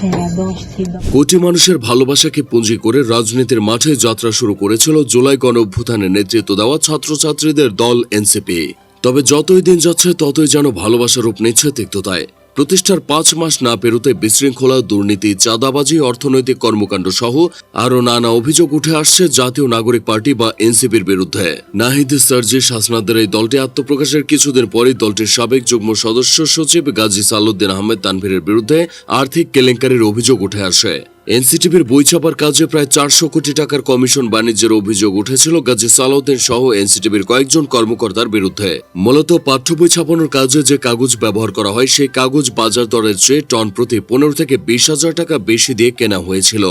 হ্যাঁ কোটি মানুষের ভালোবাসাকে পুঁজি করে রাজনীতির মাঠে যাত্রা শুরু করেছিল জুলাই গণ অভ্যুত্থানের নেতৃত্ব দেওয়া ছাত্রছাত্রীদের দল এনসিপি। তবে যতই দিন যাচ্ছে, ততই যেন ভালোবাসার রূপ নিচ্ছে তিক্ততায়। প্রতিষ্ঠার পাঁচ মাস না পেরোতে বিশৃঙ্খলা, দুর্নীতি, চাঁদাবাজি, অর্থনৈতিক কর্মকাণ্ড সহ আরও নানা অভিযোগ উঠে আসছে জাতীয় নাগরিক পার্টি বা এনসিপির বিরুদ্ধে। নাহিদ সার্জি হাসনাদের এই দলটি আত্মপ্রকাশের কিছুদিন পরই দলটির সাবেক যুগ্ম সদস্য সচিব গাজী সালুদ্দিন আহমেদ তানভীরের বিরুদ্ধে আর্থিক কেলেঙ্কারির অভিযোগ উঠে আসে। এনসিটিভির বই ছাপার কাজে প্রায় চারশো কোটি টাকার কমিশন বাণিজ্যের অভিযোগ উঠেছিল গাজী সালাউদ্দিন সহ এনসিটিভির কয়েকজন কর্মকর্তার বিরুদ্ধে। মূলত পাঠ্য বই ছাপানোর কাজে যে কাগজ ব্যবহার করা হয়, সেই কাগজ বাজার দরের চেয়ে টন প্রতি পনেরো থেকে বিশ হাজার টাকা বেশি দিয়ে কেনা হয়েছিল।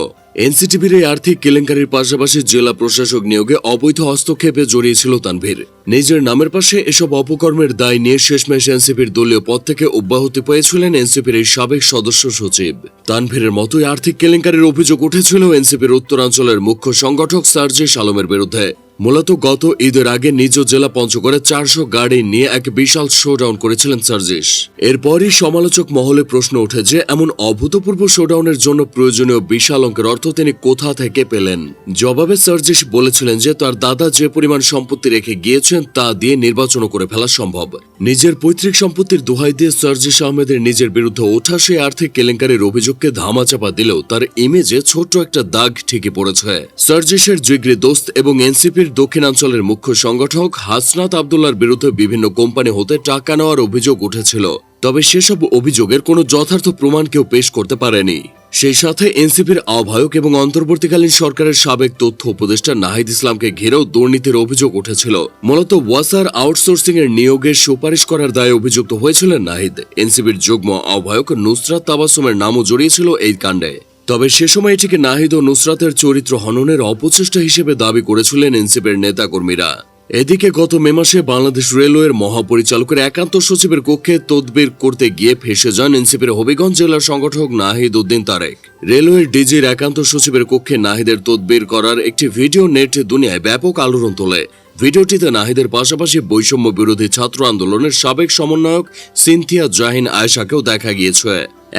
এনসিটিভির এই আর্থিক কেলেঙ্কারির পাশাপাশি জেলা প্রশাসক নিয়োগে অবৈধ হস্তক্ষেপে জড়িয়েছিল তানভীর। নিজের নামের পাশে এসব অপকর্মের দায় নিয়ে শেষমেশ এনসিপির দলীয় পদ থেকে অব্যাহতি পেয়েছিলেন এনসিপির এই সাবেক সদস্য সচিব। তানভীরের মতোই আর্থিক কেলেঙ্কারির অভিযোগ উঠেছিল এনসিপির উত্তরাঞ্চলের মুখ্য সংগঠক সার্জে সালমের বিরুদ্ধে। মূলত গত ঈদের আগে নিজ জেলা পঞ্চগড়ে চারশো গাড়ি নিয়ে এক বিশাল শোডাউন করেছিলেন সার্জিস। এরপরই সমালোচক মহলে প্রশ্ন ওঠে যে, এমন অভূতপূর্ব শোডাউনের জন্য প্রয়োজনীয় বিশাল অঙ্কের অর্থ তিনি কোথা থেকে পেলেন? জবাবে সার্জিস বলেছিলেন যে, তার দাদা যে পরিমাণ সম্পত্তি রেখে গিয়েছেন তা দিয়ে নির্বাচন করে ফেলা সম্ভব। নিজের পৈতৃক সম্পত্তির দোহাই দিয়ে সার্জিস আহমেদের নিজের বিরুদ্ধে ওঠা সেই আর্থিক কেলেঙ্কারির অভিযোগকে ধামাচাপা দিলেও তার ইমেজে ছোট্ট একটা দাগ ঠিকই পড়েছে। সার্জিসের জিগ্রি দোস্ত এবং এনসিপির দক্ষিণাঞ্চলের মুখ্য সংগঠক হাসনাত আবদুল্লার বিরুদ্ধে বিভিন্ন কোম্পানি হতে টাকা নেওয়ার অভিযোগ উঠেছিল। তবে সেসব অভিযোগের কোনো যথার্থ প্রমাণ কেউ পেশ করতে পারেনি। সেই সাথে এনসিপির আহ্বায়ক এবং অন্তর্বর্তীকালীন সরকারের সাবেক তথ্য উপদেষ্টা নাহিদ ইসলামকে ঘিরেও দুর্নীতির অভিযোগ উঠেছিল। মূলত ওয়াসার আউটসোর্সিং এর নিয়োগের সুপারিশ করার দায়ে অভিযুক্ত হয়েছিলেন নাহিদ। এনসিপির যুগ্ম আহ্বায়ক নুসরাত তাবাসুমের নামও জড়িয়েছিল এই কাণ্ডে। তবে সে সময় এটিকে নাহিদ ও নুসরাতের চরিত্র হননের অপচেষ্টা হিসেবে দাবি করেছিলেন এনসিপির নেতাকর্মীরা। এদিকে গত মে মাসে বাংলাদেশ রেলওয়ের মহাপরিচালকের একান্ত সচিবের কক্ষে তদবির করতে গিয়ে ফেসে যান এনসিপির হবিগঞ্জ জেলার সংগঠক নাহিদ উদ্দিন তারেক। রেলওয়ের ডিজির একান্ত সচিবের কক্ষে নাহিদের তদবির করার একটি ভিডিও নেট দুনিয়ায় ব্যাপক আলোড়ন তোলে। ভিডিওটিতে নাহিদের পাশাপাশি বৈষম্য বিরোধী ছাত্র আন্দোলনের সাবেক সমন্বয়ক সিনথিয়া জাহিন আয়েশাকেও দেখা গিয়েছে।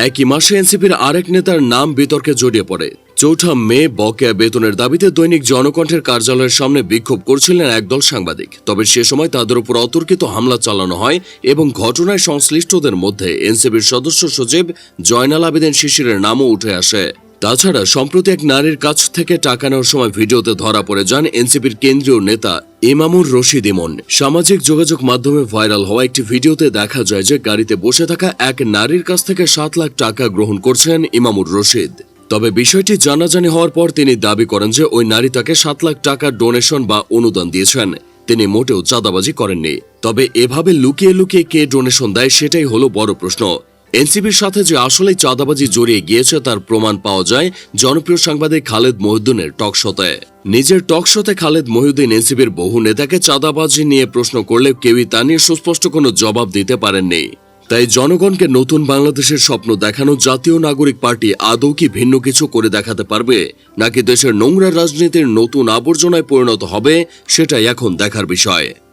একই মাসে এনসিপির আরেক নেতার নাম বিতর্কে জড়িয়ে পড়ে। চৌঠা মে বকেয়া বেতনের দাবিতে দৈনিক জনকণ্ঠের কার্যালয়ের সামনে বিক্ষোভ করছিলেন একদল সাংবাদিক। তবে সে সময় তাদের উপর অতর্কিত হামলা চালানো হয় এবং ঘটনায় সংশ্লিষ্টদের মধ্যে এনসিপির সদস্য সচিব জয়নাল আবেদিন শিশিরের নামও উঠে আসে। তাছাড়া সম্প্রতি এক নারীর কাছ থেকে টাকা নেওয়ার সময় ভিডিওতে ধরা পড়ে যান এনসিপির কেন্দ্রীয় নেতা ইমামুর রশিদ ইমন। সামাজিক যোগাযোগ মাধ্যমে ভাইরাল হওয়া একটি ভিডিওতে দেখা যায় যে গাড়িতে বসে থাকা এক নারীর কাছ থেকে সাত লাখ টাকা গ্রহণ করছেন ইমামুর রশিদ। তবে বিষয়টি জানাজানি হওয়ার পর তিনি দাবি করেন যে ওই নারী তাকে সাত লাখ টাকা ডোনেশন বা অনুদান দিয়েছেন। তিনি মোটেও চাঁদাবাজি করেননি। তবে এভাবে লুকিয়ে লুকিয়ে কে ডোনেশন দেয় সেটাই হলো বড় প্রশ্ন। এনসিপির সাথে যে আসলেই চাঁদাবাজি জড়িয়ে গিয়েছে, তার প্রমাণ পাওয়া যায় জনপ্রিয় সাংবাদিক খালেদ মহিউদ্দিনের টকশোতে নিজের টকশোতে খালেদ মহিউদ্দিন এনসিপির বহু নেতাকে চাঁদাবাজি নিয়ে প্রশ্ন করলে কেউই তা নিয়ে সুস্পষ্ট কোনো জবাব দিতে পারেননি। তাই জনগণকে নতুন বাংলাদেশের স্বপ্ন দেখানো জাতীয় নাগরিক পার্টি আদৌ কি ভিন্ন কিছু করে দেখাতে পারবে, নাকি দেশের নোংরা রাজনীতির নতুন আবর্জনায় পরিণত হবে, সেটাই এখন দেখার বিষয়।